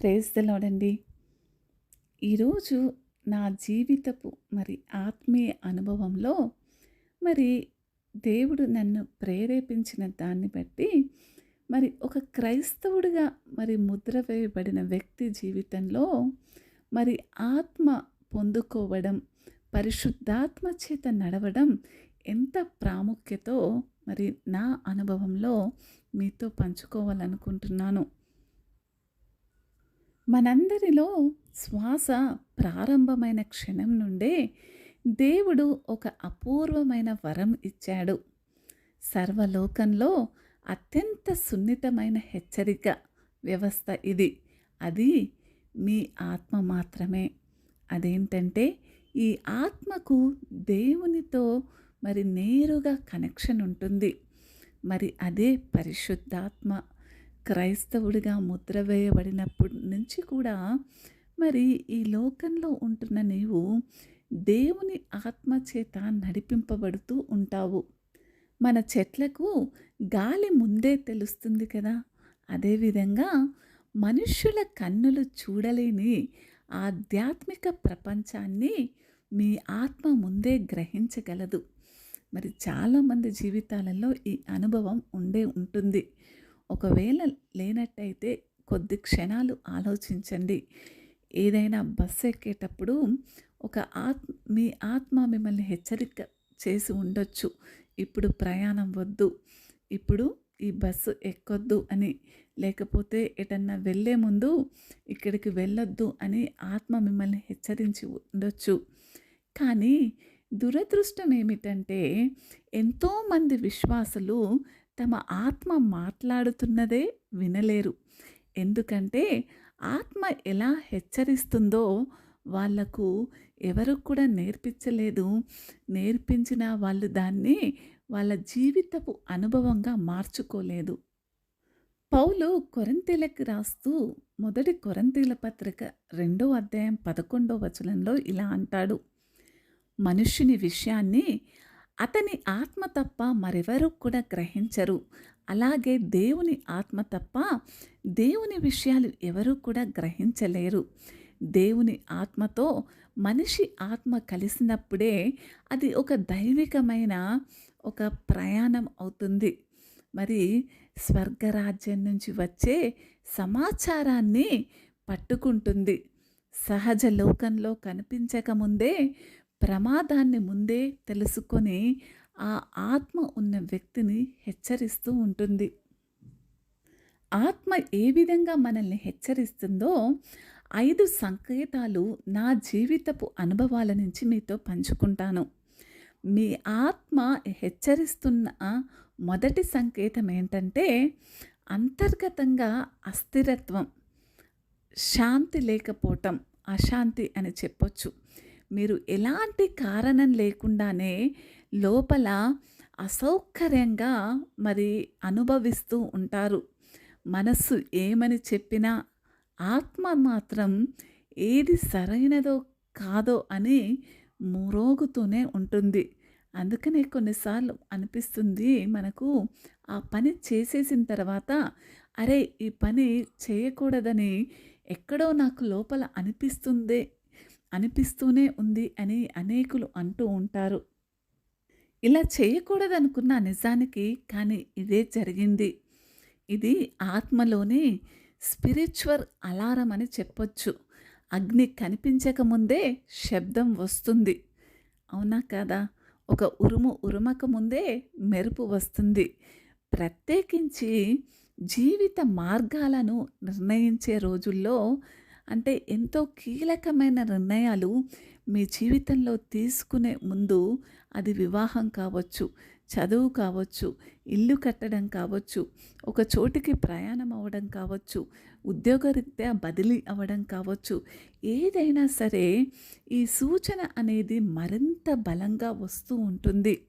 Praise తెలవడండి ఈరోజు నా జీవితపు మరి ఆత్మీయ అనుభవంలో మరి దేవుడు నన్ను ప్రేరేపించిన దాన్ని బట్టి మరి ఒక క్రైస్తవుడిగా మరి ముద్ర వేయబడిన వ్యక్తి జీవితంలో మరి ఆత్మ పొందుకోవడం పరిశుద్ధాత్మ చేత నడవడం ఎంత ప్రాముఖ్యతో మరి నా అనుభవంలో మీతో పంచుకోవాలనుకుంటున్నాను. మనందరిలో శ్వాస ప్రారంభమైన క్షణం నుండే దేవుడు ఒక అపూర్వమైన వరం ఇచ్చాడు. సర్వలోకంలో అత్యంత సున్నితమైన హెచ్చరిక వ్యవస్థ ఇది. అది మీ ఆత్మ మాత్రమే. అదేంటంటే ఈ ఆత్మకు దేవునితో మరి నేరుగా కనెక్షన్ ఉంటుంది. మరి అదే పరిశుద్ధాత్మ. క్రైస్తవుడిగా ముద్ర వేయబడినప్పటి నుంచి కూడా మరి ఈ లోకంలో ఉంటున్న నీవు దేవుని ఆత్మ చేత నడిపింపబడుతూ ఉంటావు. మన చెట్లకు గాలి ముందే తెలుస్తుంది కదా. అదేవిధంగా మనుష్యుల కన్నులు చూడలేని ఆధ్యాత్మిక ప్రపంచాన్ని మీ ఆత్మ ముందే గ్రహించగలదు. మరి చాలామంది జీవితాలలో ఈ అనుభవం ఉండే ఉంటుంది. ఒకవేళ లేనట్టయితే కొద్ది క్షణాలు ఆలోచించండి. ఏదైనా బస్సు ఎక్కేటప్పుడు ఒక ఆత్మ మీ ఆత్మ మిమ్మల్ని హెచ్చరిక చేసి ఉండొచ్చు. ఇప్పుడు ప్రయాణం వద్దు. ఇప్పుడు ఈ బస్సు ఎక్కొద్దు అని. లేకపోతే ఎటన్నా వెళ్ళే ముందు ఇక్కడికి వెళ్ళొద్దు అని ఆత్మ మిమ్మల్ని హెచ్చరించి ఉండొచ్చు. కానీ దురదృష్టం ఏమిటంటే ఎంతోమంది విశ్వాసులు తమ ఆత్మ మాట్లాడుతున్నదే వినలేరు. ఎందుకంటే ఆత్మ ఎలా హెచ్చరిస్తుందో వాళ్ళకు ఎవరు కూడా నేర్పించలేదు. నేర్పించిన వాళ్ళు దాన్ని వాళ్ళ జీవితపు అనుభవంగా మార్చుకోలేదు. పౌలు కొరంతీలకు రాస్తూ మొదటి కొరంతీల పత్రిక రెండో అధ్యాయం పదకొండో వచనంలో ఇలా అంటాడు. మనుష్యుని విషయాన్ని అతని ఆత్మ తప్ప మరెవరూ కూడా గ్రహించరు. అలాగే దేవుని ఆత్మ తప్ప దేవుని విషయాలు ఎవరూ కూడా గ్రహించలేరు. దేవుని ఆత్మతో మనిషి ఆత్మ కలిసినప్పుడే అది ఒక దైవికమైన ఒక ప్రయాణం అవుతుంది. మరి స్వర్గరాజ్యం నుంచి వచ్చే సమాచారాన్ని పట్టుకుంటుంది. సహజ లోకంలో కనిపించకముందే ప్రమాదాన్ని ముందే తెలుసుకొని ఆ ఆత్మ ఉన్న వ్యక్తిని హెచ్చరిస్తూ ఉంటుంది. ఆత్మ ఏ విధంగా మనల్ని హెచ్చరిస్తుందో ఐదు సంకేతాలు నా జీవితపు అనుభవాల నుంచి మీతో పంచుకుంటాను. మీ ఆత్మ హెచ్చరిస్తున్న మొదటి సంకేతం ఏంటంటే అంతర్గతంగా అస్థిరత్వం శాంతి లేకపోవటం అశాంతి అని చెప్పొచ్చు. మీరు ఎలాంటి కారణం లేకుండానే లోపల అసౌకర్యంగా మరి అనుభవిస్తూ ఉంటారు. మనస్సు ఏమని చెప్పినా ఆత్మ మాత్రం ఏది సరైనదో కాదో అని మురోగుతూనే ఉంటుంది. అందుకనే కొన్నిసార్లు అనిపిస్తుంది మనకు ఆ పని చేసేసిన తర్వాత అరే ఈ పని చేయకూడదని ఎక్కడో నాకు లోపల అనిపిస్తుందే అనిపిస్తూనే ఉంది అని అనేకులు అంటూ ఉంటారు. ఇలా చేయకూడదనుకున్న నిజానికి కానీ ఇదే జరిగింది. ఇది ఆత్మలోని స్పిరిచువల్ అలారం అని చెప్పొచ్చు. అగ్ని కనిపించకముందే శబ్దం వస్తుంది. అవునా కదా? ఒక ఉరుము ఉరుమక ముందే మెరుపు వస్తుంది. ప్రత్యేకించి జీవిత మార్గాలను నిర్ణయించే రోజుల్లో అంటే ఎంతో కీలకమైన నిర్ణయాలు మీ జీవితంలో తీసుకునే ముందు అది వివాహం కావచ్చు చదువు కావచ్చు ఇల్లు కట్టడం కావచ్చు ఒక చోటికి ప్రయాణం అవ్వడం కావచ్చు ఉద్యోగరీత్యా బదిలీ అవ్వడం కావచ్చు ఏదైనా సరే ఈ సూచన అనేది మరింత బలంగా వస్తూ ఉంటుంది.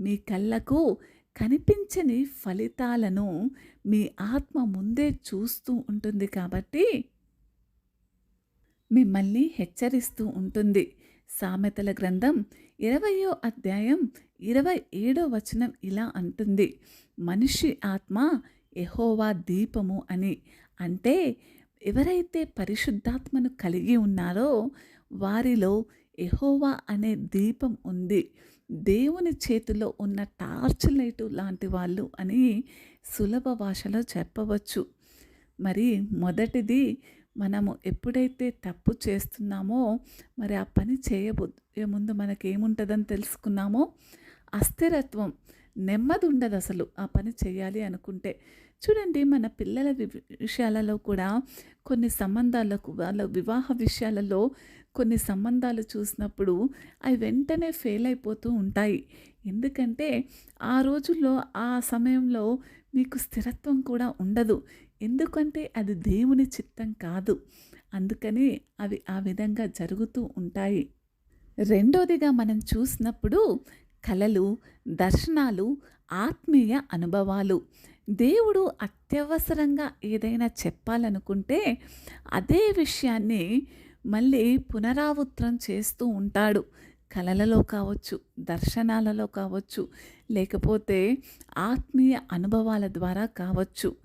మీ కళ్ళకు కనిపించని ఫలితాలను మీ ఆత్మ ముందే చూస్తూ ఉంటుంది కాబట్టి మిమ్మల్ని హెచ్చరిస్తూ ఉంటుంది. సామెతల గ్రంథం ఇరవయో అధ్యాయం ఇరవై ఏడో వచనం ఇలా అంటుంది. మనిషి ఆత్మ ఎహోవా దీపము అని. అంటే ఎవరైతే పరిశుద్ధాత్మను కలిగి ఉన్నారో వారిలో ఎహోవా అనే దీపం ఉంది. దేవుని చేతిలో ఉన్న టార్చ్ లైటు లాంటి వాళ్ళు అని సులభ భాషలో చెప్పవచ్చు. మరి మొదటిది మనము ఎప్పుడైతే తప్పు చేస్తున్నామో మరి ఆ పని చేయబోయే ముందు మనకేముంటుందని తెలుసుకున్నామో అస్థిరత్వం నెమ్మది ఉండదు అసలు ఆ పని చేయాలి అనుకుంటే. చూడండి మన పిల్లల విషయాలలో కూడా కొన్ని సంబంధాలకు వాళ్ళ వివాహ విషయాలలో కొన్ని సంబంధాలు చూసినప్పుడు అవి వెంటనే ఫెయిల్ అయిపోతూ ఉంటాయి. ఎందుకంటే ఆ రోజుల్లో ఆ సమయంలో మీకు స్థిరత్వం కూడా ఉండదు. ఎందుకంటే అది దేవుని చిత్తం కాదు. అందుకని అవి ఆ విధంగా జరుగుతూ ఉంటాయి. రెండోదిగా మనం చూసినప్పుడు కళలు దర్శనాలు ఆత్మీయ అనుభవాలు. దేవుడు అత్యవసరంగా ఏదైనా చెప్పాలనుకుంటే అదే విషయాన్ని మళ్ళీ పునరావృతం చేస్తూ ఉంటాడు. కళలలో కావచ్చు దర్శనాలలో కావచ్చు లేకపోతే ఆత్మీయ అనుభవాల ద్వారా కావచ్చు.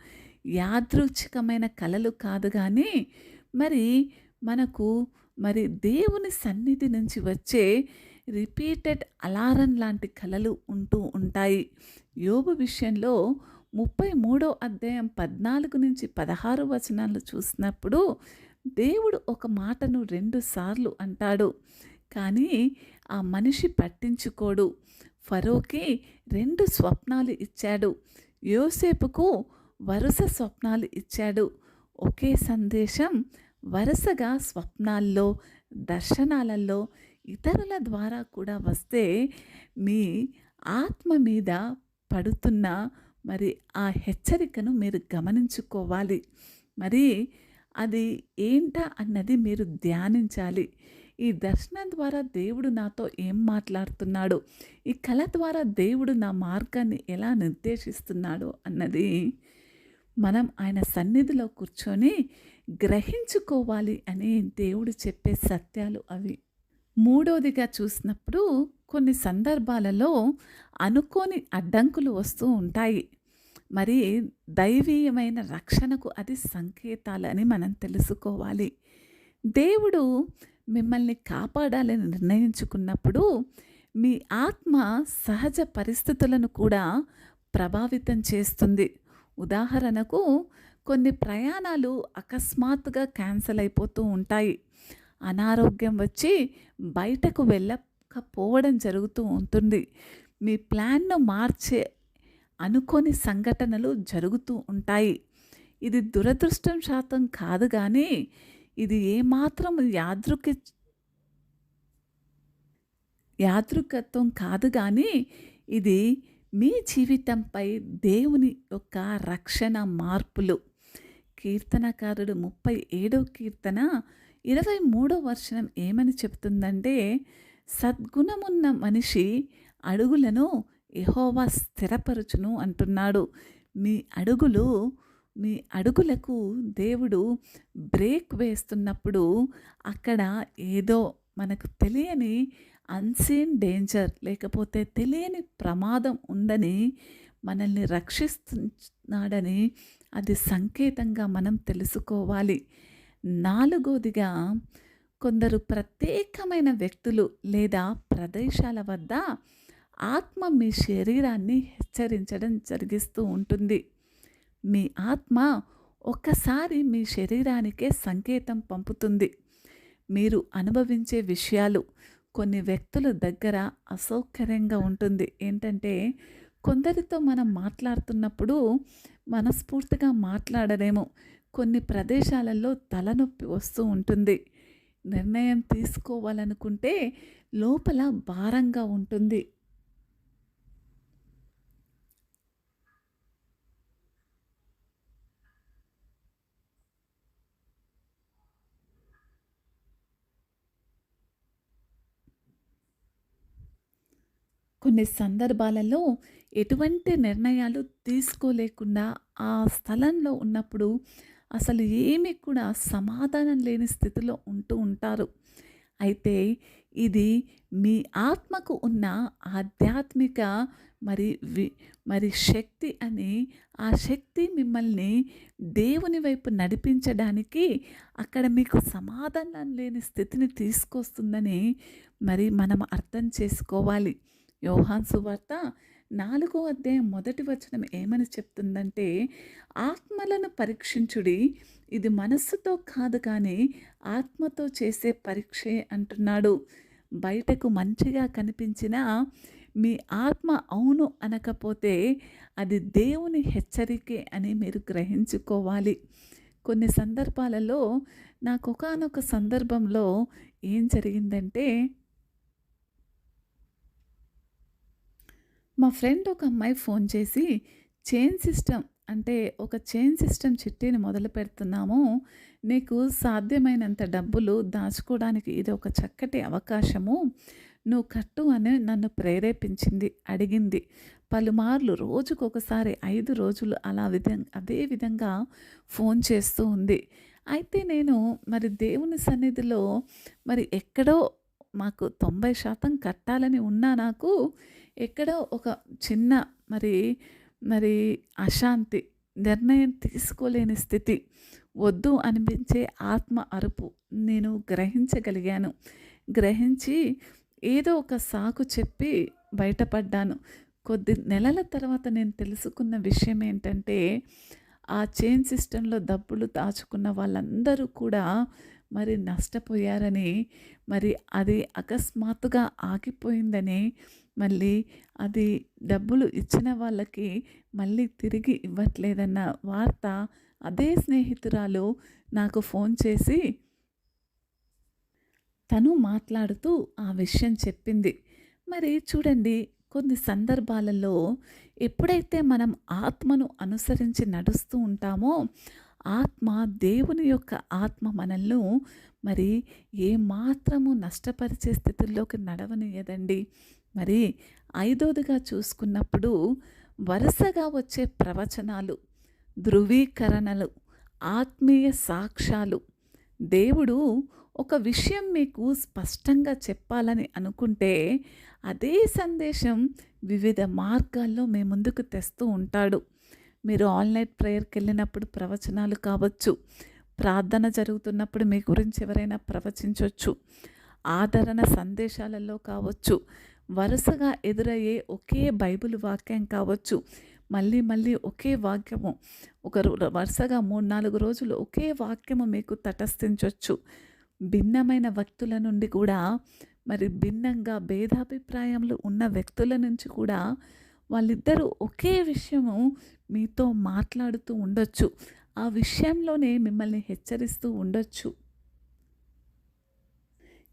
యాదృచ్ఛికమైన కళలు కాదు కానీ మరి మనకు మరి దేవుని సన్నిధి నుంచి వచ్చే రిపీటెడ్ అలారం లాంటి కళలు ఉంటూ ఉంటాయి. యోగు విషయంలో ముప్పై మూడో అధ్యాయం పద్నాలుగు నుంచి పదహారు వచనాలు చూసినప్పుడు దేవుడు ఒక మాటను రెండు సార్లు అంటాడు. కానీ ఆ మనిషి పట్టించుకోడు. ఫరోకి రెండు స్వప్నాలు ఇచ్చాడు. యోసేపుకు వరుస స్వప్నాలు ఇచ్చాడు. ఒకే సందేశం వరుసగా స్వప్నాల్లో దర్శనాలలో ఇతరుల ద్వారా కూడా వస్తే మీ ఆత్మ మీద పడుతున్న మరి ఆ హెచ్చరికను మీరు గమనించుకోవాలి. మరి అది ఏంటా అన్నది మీరు ధ్యానించాలి. ఈ దర్శనం ద్వారా దేవుడు నాతో ఏం మాట్లాడుతున్నాడు? ఈ కళ ద్వారా దేవుడు నా మార్గాన్ని ఎలా నిర్దేశిస్తున్నాడు? అన్నది మనం ఆయన సన్నిధిలో కూర్చొని గ్రహించుకోవాలి అని దేవుడు చెప్పే సత్యాలు అవి. మూడోదిగా చూసినప్పుడు కొన్ని సందర్భాలలో అనుకోని అడ్డంకులు వస్తూ ఉంటాయి. మరి దైవీయమైన రక్షణకు అది సంకేతాలని మనం తెలుసుకోవాలి. దేవుడు మిమ్మల్ని కాపాడాలని నిర్ణయించుకున్నప్పుడు మీ ఆత్మ సహజ పరిస్థితులను కూడా ప్రభావితం చేస్తుంది. ఉదాహరణకు కొన్ని ప్రయాణాలు అకస్మాత్తుగా క్యాన్సిల్ అయిపోతూ ఉంటాయి. అనారోగ్యం వచ్చి బయటకు వెళ్ళకపోవడం జరుగుతూ ఉంటుంది. మీ ప్లాన్ను మార్చే అనుకోని సంఘటనలు జరుగుతూ ఉంటాయి. ఇది దురదృష్టం శాతం కాదు కానీ ఇది ఏమాత్రం యాదృక యాదృకత్వం కాదు కానీ ఇది మీ జీవితంపై దేవుని యొక్క రక్షణ మార్పులు. కీర్తనకారుడు ముప్పై ఏడో కీర్తన ఇరవై మూడో వర్షం ఏమని చెప్తుందంటే సద్గుణమున్న మనిషి అడుగులను ఎహోవా స్థిరపరుచును అంటున్నాడు. మీ అడుగులు మీ అడుగులకు దేవుడు బ్రేక్ వేస్తున్నప్పుడు అక్కడ ఏదో మనకు తెలియని అన్సీన్ డేంజర్ లేకపోతే తెలియని ప్రమాదం ఉందని మనల్ని రక్షిస్తున్నాడని అది సంకేతంగా మనం తెలుసుకోవాలి. నాలుగోదిగా కొందరు ప్రత్యేకమైన వ్యక్తులు లేదా ప్రదేశాల వద్ద ఆత్మ మీ శరీరాన్ని హెచ్చరించడం జరిగిస్తూ ఉంటుంది. మీ ఆత్మ ఒక్కసారి మీ శరీరానికే సంకేతం పంపుతుంది. మీరు అనుభవించే విషయాలు కొన్ని వ్యక్తుల దగ్గర అసౌకర్యంగా ఉంటుంది. ఏంటంటే కొందరితో మనం మాట్లాడుతున్నప్పుడు మనస్ఫూర్తిగా మాట్లాడలేము. కొన్ని ప్రదేశాలలో తలనొప్పి వస్తూ ఉంటుంది. నిర్ణయం తీసుకోవాలనుకుంటే లోపల భారంగా ఉంటుంది. కొన్ని సందర్భాలలో ఎటువంటి నిర్ణయాలు తీసుకోలేకుండా ఆ స్థలంలో ఉన్నప్పుడు అసలు ఏమి కూడా సమాధానం లేని స్థితిలో ఉంటూ ఉంటారు. అయితే ఇది మీ ఆత్మకు ఉన్న ఆధ్యాత్మిక మరి వి మరి శక్తి అని ఆ శక్తి మిమ్మల్ని దేవుని వైపు నడిపించడానికి అక్కడ మీకు సమాధానం లేని స్థితిని తీసుకొస్తుందని మరి మనం అర్థం చేసుకోవాలి. యోహాన్ సువార్త నాలుగో అధ్యాయం మొదటి వచనం ఏమని చెప్తుందంటే ఆత్మలను పరీక్షించుడి ఇది మనస్సుతో కాదు కానీ ఆత్మతో చేసే పరీక్షే అంటున్నాడు. బయటకు మంచిగా కనిపించిన మీ ఆత్మ అవును అనకపోతే అది దేవుని హెచ్చరికే అని మీరు గ్రహించుకోవాలి. కొన్ని సందర్భాలలో నాకు ఒకనొక సందర్భంలో ఏం జరిగిందంటే మా ఫ్రెండ్ ఒక అమ్మాయి ఫోన్ చేసి చైన్ సిస్టమ్ అంటే ఒక చైన్ సిస్టమ్ చిట్టీని మొదలు పెడుతున్నాము. నీకు సాధ్యమైనంత డబ్బులు దాచుకోవడానికి ఇది ఒక చక్కటి అవకాశము. నువ్వు కట్టు అని నన్ను ప్రేరేపించింది అడిగింది. పలుమార్లు రోజుకు ఒకసారి ఐదు రోజులు అలా విధంగా అదే విధంగా ఫోన్ చేస్తూ ఉంది. అయితే నేను మరి దేవుని సన్నిధిలో మరి ఎక్కడో మాకు తొంభై శాతం కట్టాలని ఉన్నా నాకు ఎక్కడో ఒక చిన్న మరి మరి అశాంతి నిర్ణయం తీసుకోలేని స్థితి వద్దు అనిపించే ఆత్మ అరుపు నేను గ్రహించగలిగాను. గ్రహించి ఏదో ఒక సాకు చెప్పి బయటపడ్డాను. కొద్ది నెలల తర్వాత నేను తెలుసుకున్న విషయం ఏంటంటే ఆ చైన్ సిస్టంలో డబ్బులు దాచుకున్న వాళ్ళందరూ కూడా మరి నష్టపోయారని మరి అది అకస్మాత్తుగా ఆగిపోయిందని మళ్ళీ అది డబ్బులు ఇచ్చిన వాళ్ళకి మళ్ళీ తిరిగి ఇవ్వట్లేదన్న వార్త అదే స్నేహితురాలు నాకు ఫోన్ చేసి తను మాట్లాడుతూ ఆ విషయం చెప్పింది. మరి చూడండి కొన్ని సందర్భాలలో ఎప్పుడైతే మనం ఆత్మను అనుసరించి నడుస్తూ ఉంటామో ఆత్మ దేవుని యొక్క ఆత్మ మనల్ని మరి ఏమాత్రము నష్టపరిచే స్థితుల్లోకి నడవనియదండి. మరి ఐదోదిగా చూసుకున్నప్పుడు వరుసగా వచ్చే ప్రవచనాలు ధృవీకరణలు ఆత్మీయ సాక్ష్యాలు. దేవుడు ఒక విషయం మీకు స్పష్టంగా చెప్పాలని అనుకుంటే అదే సందేశం వివిధ మార్గాల్లో మీ ముందుకు తెస్తూ ఉంటాడు. మీరు ఆన్లైన్ ప్రేయర్కి వెళ్ళినప్పుడు ప్రవచనాలు కావచ్చు ప్రార్థన జరుగుతున్నప్పుడు మీ గురించి ఎవరైనా ప్రవచించవచ్చు ఆదరణ సందేశాలలో కావచ్చు వరుసగా ఎదురయ్యే ఒకే బైబిల్ వాక్యం కావచ్చు మళ్ళీ మళ్ళీ ఒకే వాక్యము ఒక వరుసగా మూడు నాలుగు రోజులు ఒకే వాక్యము మీకు తటస్థించవచ్చు భిన్నమైన వ్యక్తుల నుండి కూడా మరి భిన్నంగా భేదాభిప్రాయములు ఉన్న వ్యక్తుల నుంచి కూడా వాళ్ళిద్దరూ ఒకే విషయము మీతో మాట్లాడుతూ ఉండొచ్చు. ఆ విషయంలోనే మిమ్మల్ని హెచ్చరిస్తూ ఉండొచ్చు.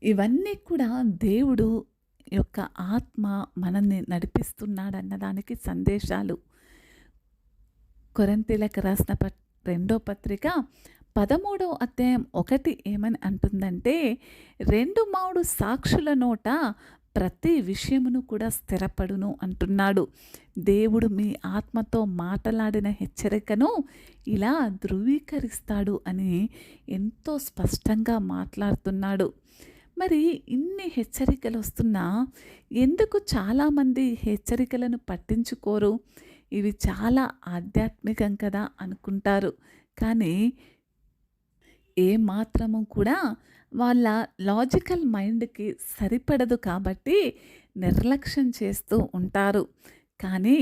ఇవన్నీ కూడా దేవుడు యొక్క ఆత్మ మనల్ని నడిపిస్తున్నాడన్న దానికి సందేశాలు. కొరంతీలకు రాసిన ప రెండో పత్రిక పదమూడవ అధ్యాయం ఒకటి ఏమని అంటుందంటే రెండు మూడు సాక్షుల నోట ప్రతి విషయమును కూడా స్థిరపడును అంటున్నాడు. దేవుడు మీ ఆత్మతో మాట్లాడిన హెచ్చరికను ఇలా ధృవీకరిస్తాడు అని ఎంతో స్పష్టంగా మాట్లాడుతున్నాడు. మరి ఇన్ని హెచ్చరికలు వస్తున్నా ఎందుకు చాలామంది హెచ్చరికలను పట్టించుకోరు? ఇవి చాలా ఆధ్యాత్మికం కదా అనుకుంటారు. కానీ ఏ మాత్రము కూడా వాళ్ళ లాజికల్ మైండ్కి సరిపడదు కాబట్టి నిర్లక్ష్యం చేస్తూ ఉంటారు. కానీ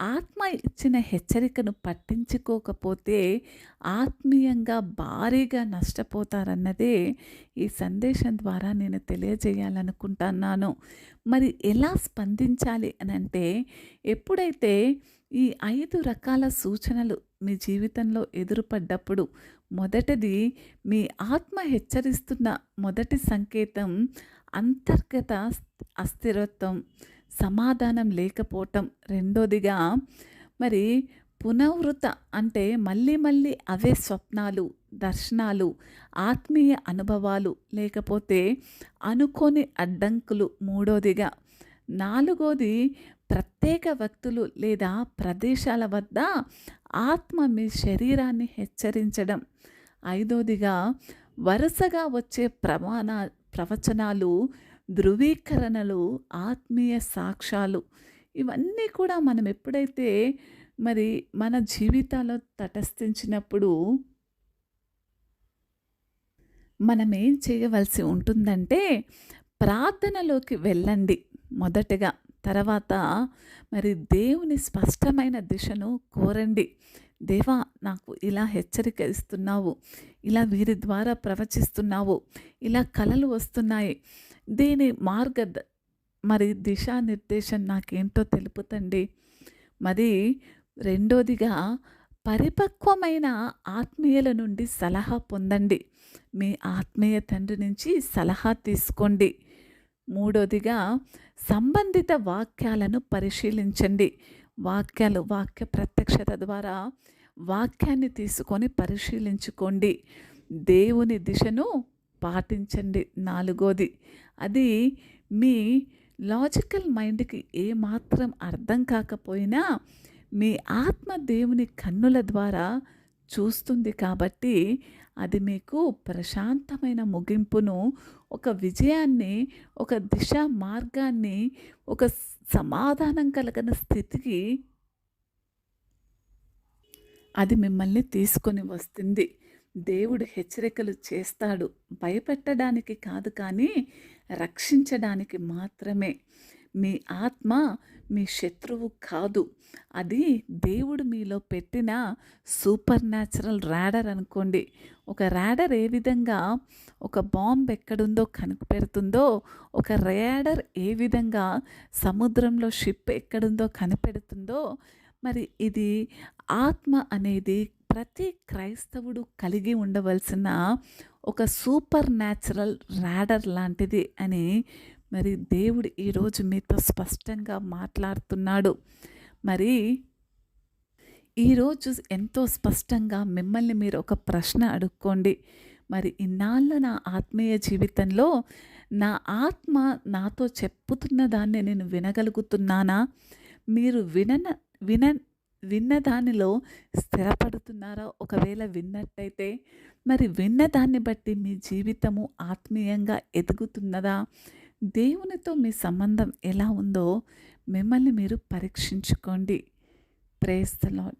ఆత్మ ఇచ్చిన హెచ్చరికను పట్టించుకోకపోతే ఆత్మీయంగా భారీగా నష్టపోతారన్నదే ఈ సందేశం ద్వారా నేను తెలియజేయాలనుకుంటున్నాను. మరి ఎలా స్పందించాలి అని అంటే ఎప్పుడైతే ఈ ఐదు రకాల సూచనలు మీ జీవితంలో ఎదురుపడ్డప్పుడు మొదటిది మీ ఆత్మ హెచ్చరిస్తున్న మొదటి సంకేతం అంతర్గత అస్థిరత్వం సమాధానం లేకపోవటం. రెండోదిగా మరి పునవృత అంటే మళ్ళీ మళ్ళీ అవే స్వప్నాలు దర్శనాలు ఆత్మీయ అనుభవాలు లేకపోతే అనుకోని అడ్డంకులు. మూడోదిగా నాలుగోది ప్రత్యేక వ్యక్తులు లేదా ప్రదేశాల వద్ద ఆత్మ మీ శరీరాన్ని హెచ్చరించడం ఐదోదిగా వరుసగా వచ్చే ప్రమాణ ప్రవచనాలు ధృవీకరణలు, ఆత్మీయ సాక్ష్యాలు ఇవన్నీ కూడా మనం ఎప్పుడైతే మరి మన జీవితాల్లో తటస్థించినప్పుడు మనం ఏం చేయవలసి ఉంటుందంటే ప్రార్థనలోకి వెళ్ళండి మొదటగా. తర్వాత మరి దేవుని స్పష్టమైన దిశను కోరండి. దేవా! నాకు ఇలా హెచ్చరిక ఇస్తున్నావు. ఇలా వీరి ద్వారా ప్రవచిస్తున్నావు. ఇలా కలలు వస్తున్నాయి. దీని మార్గ మరి దిశానిర్దేశం నాకేంటో తెలుపుతండి మరి రెండోదిగా పరిపక్వమైన ఆత్మీయుల నుండి సలహా పొందండి. మీ ఆత్మీయ తండ్రి నుంచి సలహా తీసుకోండి. మూడోదిగా సంబంధిత వాక్యాలను పరిశీలించండి. వాక్యాలు వాక్య ప్రత్యక్షత ద్వారా వాక్యాన్ని తీసుకొని పరిశీలించుకోండి. దేవుని దిశను పాటించండి. నాలుగోది అది మీ లాజికల్ మైండ్‌కి ఏమాత్రం అర్థం కాకపోయినా మీ ఆత్మ దేవుని కన్నుల ద్వారా చూస్తుంది కాబట్టి అది మీకు ప్రశాంతమైన ముగింపును, ఒక విజయాన్ని, ఒక దిశ మార్గాన్ని, ఒక సమాధానం కలగని స్థితికి అది మిమ్మల్ని తీసుకొని వస్తుంది. దేవుడు హెచ్చరికలు చేస్తాడు. భయపెట్టడానికి కాదు కానీ రక్షించడానికి మాత్రమే. మీ ఆత్మ మీ శత్రువు కాదు. అది దేవుడు మీలో పెట్టిన సూపర్ న్యాచురల్ రాడర్ అనుకోండి. ఒక రాడర్ ఏ విధంగా ఒక బాంబ్ ఎక్కడుందో కనిపెడుతుందో, ఒక ర్యాడర్ ఏ విధంగా సముద్రంలో షిప్ ఎక్కడుందో కనిపెడుతుందో, మరి ఇది ఆత్మ అనేది ప్రతి క్రైస్తవుడు కలిగి ఉండవలసిన ఒక సూపర్ న్యాచురల్ రాడర్ లాంటిది అని మరి దేవుడు ఈరోజు మీతో స్పష్టంగా మాట్లాడుతున్నాడు. మరి ఈరోజు ఎంతో స్పష్టంగా మిమ్మల్ని మీరు ఒక ప్రశ్న అడుక్కోండి. మరి ఇన్నాళ్ళు నా ఆత్మీయ జీవితంలో నా ఆత్మ నాతో చెప్పుతున్న దాన్ని నేను వినగలుగుతున్నానా? మీరు వినన విన విన్న దానిలో స్థిరపడుతున్నారా? ఒకవేళ విన్నట్టయితే మరి విన్న దాన్ని బట్టి మీ జీవితము ఆత్మీయంగా ఎదుగుతున్నదా? దేవునితో మీ సంబంధం ఎలా ఉందో మిమ్మల్ని మీరు పరీక్షించుకోండి. ప్రేస్తలో